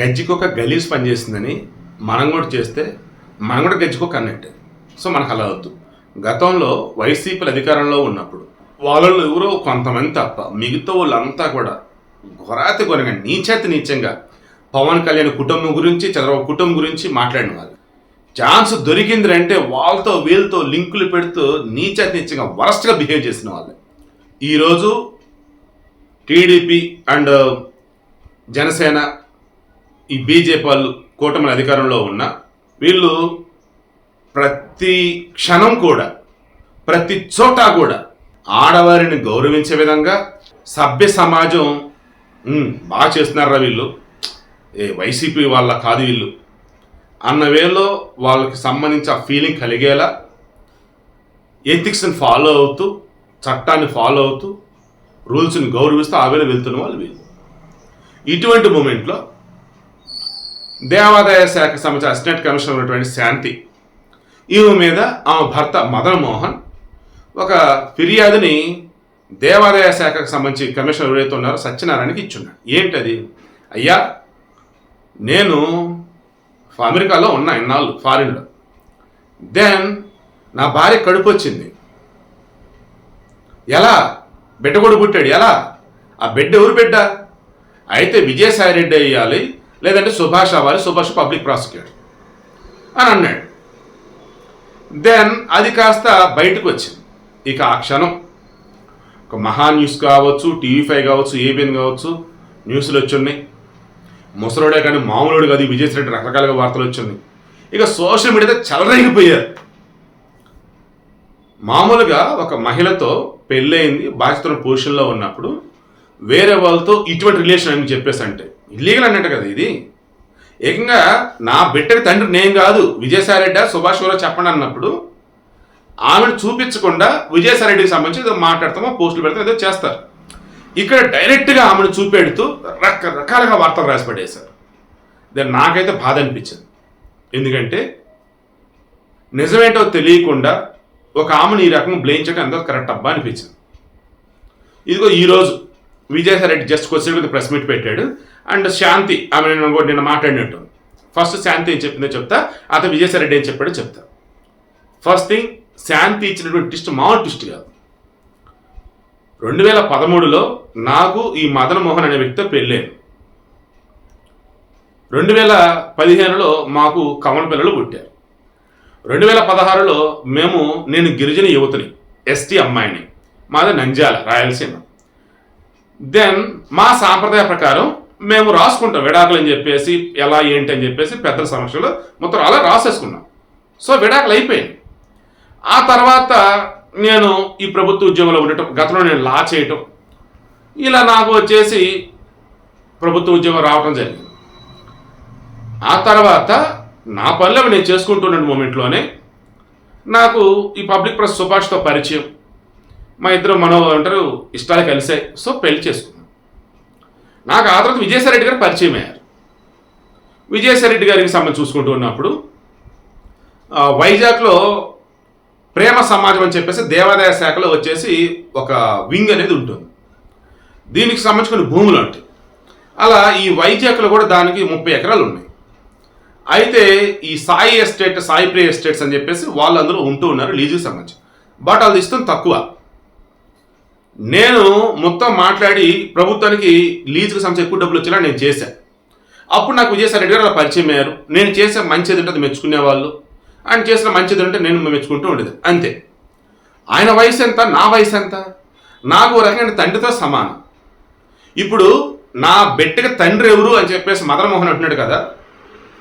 గజ్జికొక గలీజ్ పనిచేసిందని మనం కూడా చేస్తే మనం కూడా గజ్జికొక అన్నట్టు. సో మనకు అలా వద్దు. గతంలో వైసీపీలు అధికారంలో ఉన్నప్పుడు వాళ్ళలో ఎవరో కొంతమంది తప్ప మిగతా వాళ్ళంతా కూడా ఘోరాతి ఘోరంగా నీచేతి నీచంగా పవన్ కళ్యాణ్ కుటుంబం గురించి చంద్రబాబు కుటుంబం గురించి మాట్లాడిన వాళ్ళు. ఛాన్స్ దొరికింది అంటే వాళ్ళతో వీళ్ళతో లింకులు పెడుతూ నీచేతి నీచంగా వరస్ట్గా బిహేవ్ చేసిన వాళ్ళు. ఈరోజు టీడీపీ అండ్ జనసేన ఈ బీజేపీ వాళ్ళు కూటమి అధికారంలో ఉన్న వీళ్ళు ప్రతి క్షణం కూడా ప్రతి చోట కూడా ఆడవారిని గౌరవించే విధంగా సభ్య సమాజం బాగా చేస్తున్నారా వీళ్ళు. ఏ వైసీపీ వాళ్ళ కాదు వీళ్ళు. అన్న వేలో వాళ్ళకి సంబంధించి ఆ ఫీలింగ్ కలిగేలా ఎథిక్స్ని ఫాలో అవుతూ చట్టాన్ని ఫాలో అవుతూ రూల్స్ని గౌరవిస్తూ ఆ వేళ వెళ్తున్న వాళ్ళు వీళ్ళు. ఇటువంటి మూమెంట్లో దేవాదాయ శాఖ సంబంధించిన అసిస్టెంట్ కమిషనర్ ఉన్నటువంటి శాంతి ఈమె మీద ఆమె భర్త మదన్ మోహన్ ఒక ఫిర్యాదుని దేవాదాయ శాఖకు సంబంధించి కమిషనర్ ఎవరైతే ఉన్నారో సత్యనారాయణకి ఇచ్చున్నాడు. ఏంటది? అయ్యా నేను అమెరికాలో ఉన్నా ఇన్నాళ్ళు ఫారిన్లో. దెన్ నా భార్య కడుపు వచ్చింది. ఎలా? బిడ్డ కూడా పుట్టాడు. ఎలా? ఆ బిడ్డ ఎవరు బిడ్డ? అయితే విజయసాయి రెడ్డి అయ్యాలి లేదంటే సుభాష్ అవ్వాలి సుభాష్ పబ్లిక్ ప్రాసిక్యూటర్ అని అన్నాడు. దెన్ అది కాస్త బయటకు వచ్చింది. ఇక ఆ క్షణం. ఒక మహా న్యూస్ కావచ్చు టీవీ ఫైవ్ కావచ్చు ఏబిఎన్ కావచ్చు న్యూస్లు వచ్చున్నాయి. ముసలోడే కానీ మామూలుడు కాదు విజయశ్రెడ్డి రకరకాలుగా వార్తలు వచ్చున్నాయి. ఇక సోషల్ మీడియాతో చెలరేగిపోయారు. మామూలుగా ఒక మహిళతో పెళ్ళయింది బాధ్యతల పొజిషన్లో ఉన్నప్పుడు వేరే వాళ్ళతో ఇటువంటి రిలేషన్ అని చెప్పేసి అంటే ఇల్లీగల్ అన్నట్టు కదా ఇది. ఏకంగా నా బిడ్డకి తండ్రి నేను కాదు విజయసాయిరెడ్డి సుభాష్ ఎవరో చెప్పండి అన్నప్పుడు ఆమెను చూపించకుండా విజయసాయిరెడ్డికి సంబంధించి ఏదో మాట్లాడతామో పోస్టులు పెడతాం ఏదో చేస్తారు. ఇక్కడ డైరెక్ట్గా ఆమెను చూపెడుతూ రకరకాలుగా వార్తలు రాసి పడేశారు దాన్ని నాకైతే బాధ అనిపించింది. ఎందుకంటే నిజమేంటో తెలియకుండా ఒక ఆమెను ఈ రకం బ్లేమ్ చేయడం ఎంతో కరెక్ట్ అబ్బా అనిపించింది. ఇదిగో ఈరోజు విజయసాయి రెడ్డి జస్ట్ వచ్చేది ప్రెస్ మీట్ పెట్టాడు. అండ్ శాంతి ఆమె నిన్న కూడా నిన్న మాట్లాడినట్టు. ఫస్ట్ శాంతి ఏం చెప్పిందో చెప్తా అతను విజయసాయి రెడ్డి ఏం చెప్పాడో చెప్తా. ఫస్ట్ థింగ్ శాంతి ఇచ్చినటువంటి ట్విస్ట్ మామూలు ట్విస్ట్ కాదు. రెండు వేల పదమూడులో నాకు ఈ మదన్ మోహన్ అనే వ్యక్తితో పెళ్ళాను రెండు వేల పదిహేనులో మాకు కమల పిల్లలు పుట్టారు. రెండు వేల పదహారులో మేము నేను గిరిజన యువతిని ఎస్టీ అమ్మాయిని. మాది నంజాల రాయలసీమ. దెన్ మా సాంప్రదాయ ప్రకారం మేము రాసుకుంటాం విడాకులు అని చెప్పేసి ఎలా ఏంటి అని చెప్పేసి పెద్దల సమక్షంలో మొత్తం అలా రాసేసుకున్నాం. సో విడాకులు అయిపోయింది ఆ తర్వాత నేను ఈ ప్రభుత్వ ఉద్యోగంలో ఉండటం గతంలో నేను లా చేయటం ఇలా నాకు వచ్చేసి ప్రభుత్వ ఉద్యోగం రావటం జరిగింది. ఆ తర్వాత నా పనులు నేను చేసుకుంటున్న మూమెంట్లోనే నాకు ఈ పబ్లిక్ ప్రెస్ సుభాష్తో పరిచయం. మా ఇద్దరు మనో అంటారు ఇష్టాలు కలిసాయి సో పెళ్ళి చేసుకున్నాం. నాకు ఆ తర్వాత విజయసాయిరెడ్డి గారు పరిచయం అయ్యారు. విజయసాయిరెడ్డి గారికి సంబంధించి చూసుకుంటూ ఉన్నప్పుడు వైజాగ్లో ప్రేమ సమాజం అని చెప్పేసి దేవాదాయ శాఖలో వచ్చేసి ఒక వింగ్ అనేది ఉంటుంది. దీనికి సంబంధించి కొన్ని భూములు ఉంటాయి అలా ఈ వైజాగ్లో కూడా దానికి ముప్పై ఎకరాలు ఉన్నాయి. అయితే ఈ సాయి ఎస్టేట్ సాయి ప్రియ ఎస్టేట్స్ అని చెప్పేసి వాళ్ళందరూ ఉంటూ ఉన్నారు లీజుకి సంబంధించి. బట్ అది ఇష్టం తక్కువ. నేను మొత్తం మాట్లాడి ప్రభుత్వానికి లీజుకి సంబంధించి ఎక్కువ డబ్బులు వచ్చేలా నేను చేశాను అప్పుడు నాకు విజయసాయి గారు అలా పరిచయం అయ్యారు. నేను చేసే మంచిది ఉంటే అది మెచ్చుకునే వాళ్ళు. ఆయన చేసిన మంచిది ఉంటే నేను మెచ్చుకుంటూ ఉండేది. అంతే. ఆయన వయసు ఎంత? నా వయసు ఎంత? నాకు ఓ రకమైన తండ్రితో సమానం. ఇప్పుడు నా బిడ్డకి తండ్రి ఎవరు అని చెప్పేసి మదన్మోహన్ అంటున్నాడు కదా.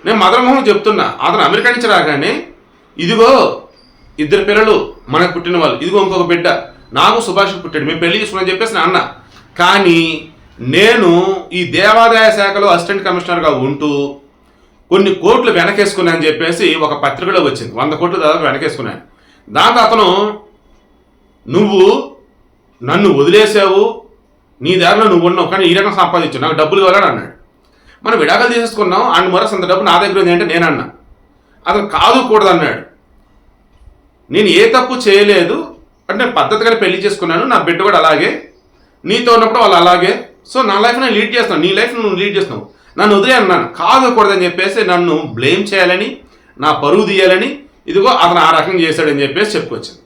నేను మదన్మోహన్ చెప్తున్నా. అతను అమెరికా నుంచి రాగానే ఇదిగో ఇద్దరు పిల్లలు మనకు పుట్టిన వాళ్ళు. ఇదిగో ఇంకొక బిడ్డ. నాకు సుభాష్ పుట్టాడు మేము పెళ్ళి చేసుకున్నాం చెప్పేసి అన్న. కానీ నేను ఈ దేవాదాయ శాఖలో అసిస్టెంట్ కమిషనర్గా ఉంటూ కొన్ని కోట్లు వెనకేసుకున్నాను అని చెప్పేసి ఒక పత్రికలో వచ్చింది. వంద కోట్లు దాదాపు వెనకేసుకున్నాను. దాంతో అతను నువ్వు నన్ను వదిలేసావు నీ దారిలో నువ్వు ఉన్నావు కానీ ఈ రకం సంపాదించు నాకు డబ్బులు కావాలని అన్నాడు. మనం విడాకులు తీసేసుకున్నాం అండ్ మరొక అంత డబ్బు నా దగ్గర ఉంది అంటే నేను అన్నా అతను కాదు కూడదు అన్నాడు నేను ఏ తప్పు చేయలేదు అంటే నేను పద్ధతిగానే పెళ్ళి చేసుకున్నాను నా బిడ్డ కూడా అలాగే. నీతో ఉన్నప్పుడు వాళ్ళు అలాగే. సో నా లైఫ్ నేను లీడ్ చేస్తాను. నీ లైఫ్ నువ్వు లీడ్ చేస్తున్నావు నన్ను వదిలే అన్నాను కాదకూడదని చెప్పేసి నన్ను బ్లేమ్ చేయాలని నా పరువు తీయాలని ఇదిగో అతను ఆ రకంగా చేశాడని చెప్పేసి చెప్పుకొచ్చింది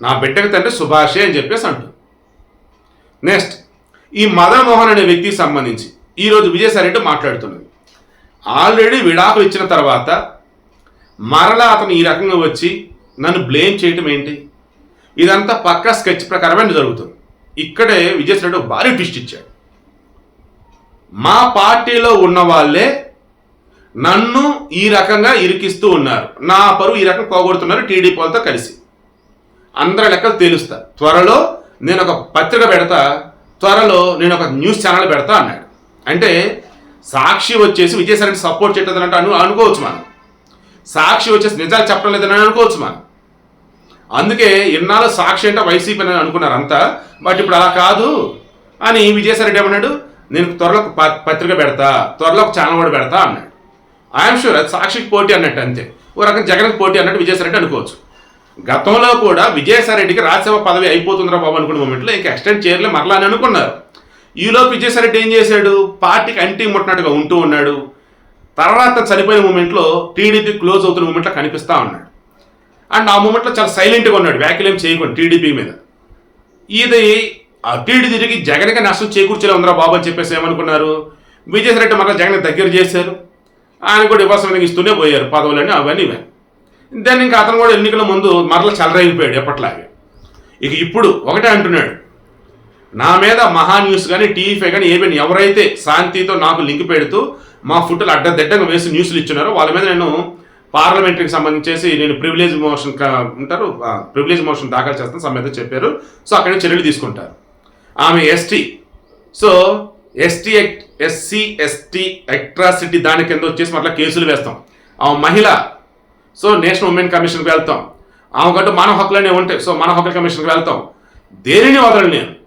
నా బిడ్డకి తండ్రి సుభాషే అని చెప్పేసి అంటు నెక్స్ట్ ఈ మదన్ మోహన్ అనే వ్యక్తికి సంబంధించి ఈరోజు విజయసాయిరెడ్డి మాట్లాడుతున్నది. ఆల్రెడీ విడాకు ఇచ్చిన తర్వాత మరలా అతను ఈ రకంగా వచ్చి నన్ను బ్లేమ్ చేయటం ఏంటి? ఇదంతా పక్కా స్కెచ్ ప్రకారమే జరుగుతుంది. ఇక్కడే విజయసాయి భారీ ట్విస్ట్ ఇచ్చాడు. మా పార్టీలో ఉన్న వాళ్ళే నన్ను ఈ రకంగా ఇరికిస్తూ ఉన్నారు. నా పరువు ఈ రకంగా పోగొడుతున్నారు టీడీపీ వాళ్ళతో కలిసి. అందరి లెక్కలు తేలుస్తా. త్వరలో నేను ఒక పత్రిక పెడతా త్వరలో నేను ఒక న్యూస్ ఛానల్ పెడతా అన్నాడు. అంటే సాక్షి వచ్చేసి విజయసాయిని సపోర్ట్ చేయట్లేదంటే అను అనుకోవచ్చు మనం. సాక్షి వచ్చేసి నిజాలు చెప్పడం లేదని అనుకోవచ్చు మనం. అందుకే ఇన్నాళ్ళు సాక్షి అంటే వైసీపీ అని అనుకున్నారు అంతా బట్ ఇప్పుడు అలా కాదు. అని విజయసాయిరెడ్డి ఏమన్నాడు? నేను త్వరలో ప- పత్రిక పెడతా త్వరలో ఒక ఛానల్ కూడా పెడతా అన్నాడు. ఐఎమ్ షూర్ అది సాక్షికి పోటీ అన్నట్టు అంతే. ఓ రకం జగన్కి పోటీ అన్నట్టు విజయసాయిరెడ్డి అనుకోవచ్చు. గతంలో కూడా విజయసాయిరెడ్డికి రాజ్యసభ పదవి అయిపోతుందిరా బాబు అనుకున్న మూమెంట్లో ఇంకా ఎక్స్టెండ్ చేయలే మరలా అని అనుకున్నారు ఈలోపు విజయసాయిరెడ్డి ఏం చేశాడు? పార్టీకి అంటీ ముట్టినట్టుగా ఉంటూ ఉన్నాడు. తర్వాత చనిపోయిన మూమెంట్లో టీడీపీ క్లోజ్ అవుతున్న మూమెంట్లో కనిపిస్తా ఉన్నాడు. అండ్ ఆ మూమెంట్లో చాలా సైలెంట్గా ఉన్నాడు. వ్యాఖ్యలు ఏం చేయకుండా టీడీపీ మీద. ఇది అటు తిరిగి జగన్కి నష్టం చేకూర్చేలా ఉందిరా బాబు అని చెప్పేసి ఏమనుకున్నారు? విజయసాయి మరలా జగన్ దగ్గర చేశారు. ఆయన కూడా ఇవ్వాల్సిన ఇస్తూనే పోయారు. పదవులని అవన్నీ ఇవన్నీ దాన్ని ఇంకా అతను కూడా ఎన్నికల ముందు మరల చలరైపోయాడు ఎప్పట్లాగే. ఇక ఇప్పుడు ఒకటే అంటున్నాడు. నా మీద మహా న్యూస్ కానీ టీవీఫై కానీ ఏమైనా ఎవరైతే శాంతితో నాకు లింక్ పెడుతూ మా ఫుడ్లు అడ్డదిడ్డంగా వేసి న్యూస్లు ఇచ్చున్నారో వాళ్ళ మీద నేను పార్లమెంటరీకి సంబంధించేసి నేను ప్రివిలేజ్ మోషన్ ఉంటారు ప్రివిలేజ్ మోషన్ దాఖలు చేస్తాను సమ్మెత చెప్పారు. సో అక్కడ చర్యలు తీసుకుంటారు. ఆమె ST. So ST SC ST atrocity దాని కింద వచ్చేసి మళ్ళీ కేసులు వేస్తాం. ఆమె మహిళ. సో నేషనల్ ఉమెన్ కమిషన్కి వెళ్తాం. ఆమెకంటూ మానవ హక్కులనే ఉంటాయి. సో మానవ హక్కుల కమిషన్కి వెళ్తాం. దేనిని వదలను నేను?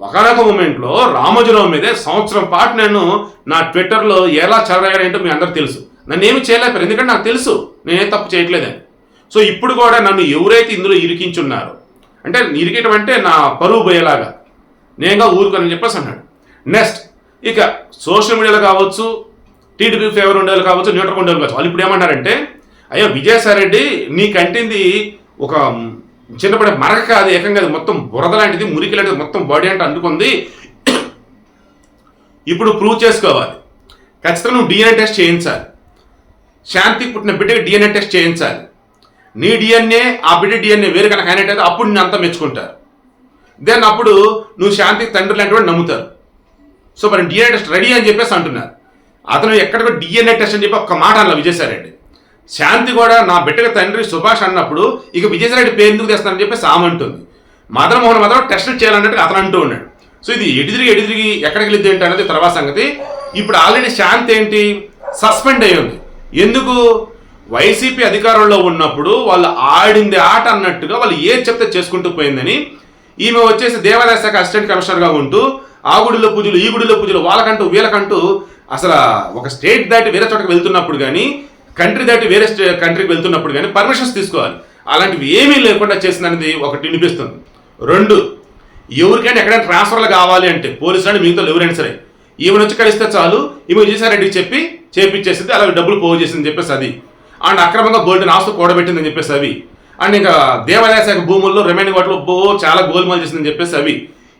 ఒకనొక మూమెంట్లో రామోజీరావు మీదే సంవత్సరం పాటు నేను నా ట్విట్టర్లో ఎలా చదవగానేంటో మీ అందరు తెలుసు. నన్ను ఏమి చేయలేపారు ఎందుకంటే నాకు తెలుసు నేనే తప్పు చేయట్లేదని. సో ఇప్పుడు కూడా నన్ను ఎవరైతే ఇందులో ఇరికించున్నారో అంటే ఇరికియటం అంటే నా పరువు పోయేలాగా. నేనుగా ఊరుకొని చెప్పేసి అన్నాడు. నెక్స్ట్ ఇక సోషల్ మీడియాలో కావచ్చు టీడీపీ ఫేవర్ ఉండేవాళ్ళు కావచ్చు న్యూట్రల్ ఉండేవాళ్ళు కావచ్చు వాళ్ళు ఇప్పుడు ఏమన్నారంటే అయ్యో విజయసాయిరెడ్డి నీ కంటింది ఒక చిన్నపడే మరక కాదు ఏకంగా అది మొత్తం బురద లాంటిది మురికి లాంటిది మొత్తం బాడీ అంటే అంటుకుంది ఇప్పుడు ప్రూవ్ చేసుకోవాలి. ఖచ్చితంగా నువ్వు డిఎన్ఏ టెస్ట్ చేయించాలి. శాంతికి పుట్టిన బిడ్డకి డిఎన్ఏ టెస్ట్ చేయించాలి. నీ డిఎన్ఏ ఆ బిడ్డ డిఎన్ఏ వేరు కనుక అయినట్టయితే అప్పుడు నేను అంతా మెచ్చుకుంటారు. దెన్ అప్పుడు నువ్వు శాంతికి తండ్రి లాంటి వాడు నమ్ముతారు. సో మరి డిఎన్ఏ టెస్ట్ రెడీ అని చెప్పేసి అంటున్నారు. అతను ఎక్కడికో డిఎన్ఏ టెస్ట్ అని చెప్పి ఒక్క మాట అన్న విజయసాయిరెడ్డి శాంతి కూడా నా బిడ్డకి తండ్రి సుభాష్ అన్నప్పుడు ఇక విజయసాయిరెడ్డి పేరు ఎందుకు తెస్తానని చెప్పేసి ఆమె అంటుంది. మదన్ మోహన్ మాత్రం టెస్ట్ చేయాలన్నట్టు అతను అంటూ ఉన్నాడు. సో ఇది ఎడిదిరిగి ఎడిదిరిగి తిరిగి ఎక్కడికి వెళ్ళింది ఏంటి అనేది తర్వాత సంగతి. ఇప్పుడు ఆల్రెడీ శాంతి ఏంటి? సస్పెండ్ అయ్యి ఉంది. ఎందుకు? వైసీపీ అధికారంలో ఉన్నప్పుడు వాళ్ళు ఆడింది ఆట అన్నట్టుగా వాళ్ళు ఏది చెప్తే చేసుకుంటూ పోయిందని. ఈమె వచ్చేసి దేవాదాయ శాఖ అసిస్టెంట్ కమిషనర్గా ఉంటూ ఆ గుడిలో పూజలు ఈ గుడిలో పూజలు వాళ్ళకంటూ వీళ్ళకంటూ అసలు ఒక స్టేట్ దాటి వేరే చోటకి వెళ్తున్నప్పుడు కానీ కంట్రీ దాటి వేరే స్టే కంట్రీకి వెళ్తున్నప్పుడు కానీ పర్మిషన్స్ తీసుకోవాలి. అలాంటివి ఏమీ లేకుండా చేసిందనేది ఒకటి వినిపిస్తుంది. రెండు ఎవరికైనా ఎక్కడైనా ట్రాన్స్ఫర్లు కావాలి అంటే పోలీసులు అంటే మిగతా ఎవరైనా సరే ఈమెను వచ్చి కలిస్తే చాలు ఈమె విజయసాయిరెడ్డికి చెప్పి చేపించేసింది అలాగే డబ్బులు పోగు చేసిందని చెప్పేసి అది. అండ్ అక్రమంగా గోల్డెన్ ఆస్తు కూడబెట్టిందని చెప్పేసి అవి. అండ్ ఇంకా దేవాలయ శాఖ భూముల్లో రిమైనింగ్ వాటిలో బో చాలా గోల్మాల్ చేసిందని చెప్పేసి అవి.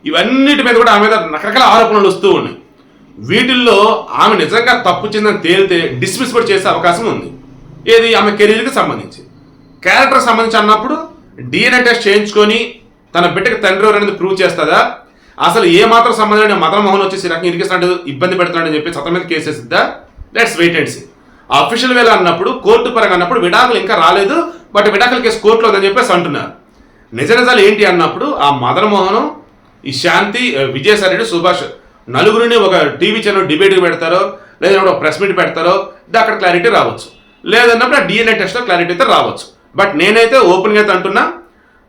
ఇవన్నిటి మీద కూడా ఆమె మీద రకరకాల ఆరోపణలు వస్తూ ఉన్నాయి. వీటిల్లో ఆమె నిజంగా తప్పు చెందని తేలితే డిస్మిస్ కూడా చేసే అవకాశం ఉంది. ఏది? ఆమె కెరీర్కి సంబంధించి. క్యారెక్టర్ సంబంధించి అన్నప్పుడు డిఎన్ఏ టెస్ట్ చేయించుకొని తన బిడ్డకి తండ్రి ఎవరు అనేది ప్రూవ్ చేస్తుందా? అసలు ఏ మాత్రం సంబంధం లేని మదన్ మోహన్ వచ్చేసి ఈ రకంగా ఇరికిస్తున్నాడు ఇబ్బంది పెడుతున్నాడని చెప్పి అతని మీద కేసేసిద్దా let's wait and see official వేళ అన్నప్పుడు కోర్టు పరంగా అన్నప్పుడు విడాకులు ఇంకా రాలేదు బట్ విడాకుల కేసు కోర్టులో ఉందని చెప్పేసి అంటున్నారు. నిజ నిజాలు ఏంటి అన్నప్పుడు ఆ మదన్ ఈ శాంతి ఆ, విజయసాయి రెడ్డి సుభాష్ నలుగురిని ఒక టీవీ ఛానల్ డిబేట్కి పెడతారో లేదంటే ఒక ప్రెస్ మీట్ పెడతారో దా అక్కడ క్లారిటీ రావచ్చు. లేదన్నప్పుడు ఆ డిఎన్ఏ టెస్ట్లో క్లారిటీ అయితే రావచ్చు. బట్ నేనైతే ఓపెన్గా అయితే అంటున్నా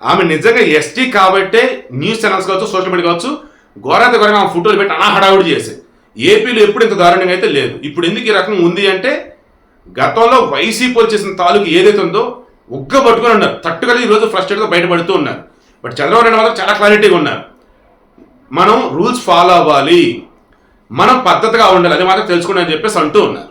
ఆమె నిజంగా ఎస్టీ కాబట్టే న్యూస్ ఛానల్స్ కావచ్చు సోషల్ మీడియా కావచ్చు ఘోరాత ఘోరంగా ఆమె ఫోటోలు పెట్టి అనా హడావుడి చేసేది. ఏపీలో ఎప్పుడు ఇంత దారుణంగా అయితే లేదు. ఇప్పుడు ఎందుకు ఈ రకం ఉంది అంటే గతంలో వైసీపీ చేసిన తాలూకు ఏదైతే ఉందో ఉగ్గ పట్టుకొని ఉన్నారు. తట్టుకొని ఈరోజు ఫ్రస్ట్రేట్గా బయటపడుతూ ఉన్నారు. బట్ చంద్రబాబు నాయుడు మాత్రం చాలా క్లారిటీగా ఉన్నారు. మనం రూల్స్ ఫాలో అవ్వాలి. మనం పద్ధతిగా ఉండాలి. అది మాత్రం తెలుసుకోండి అని చెప్పేసి అంటూ ఉన్నారు.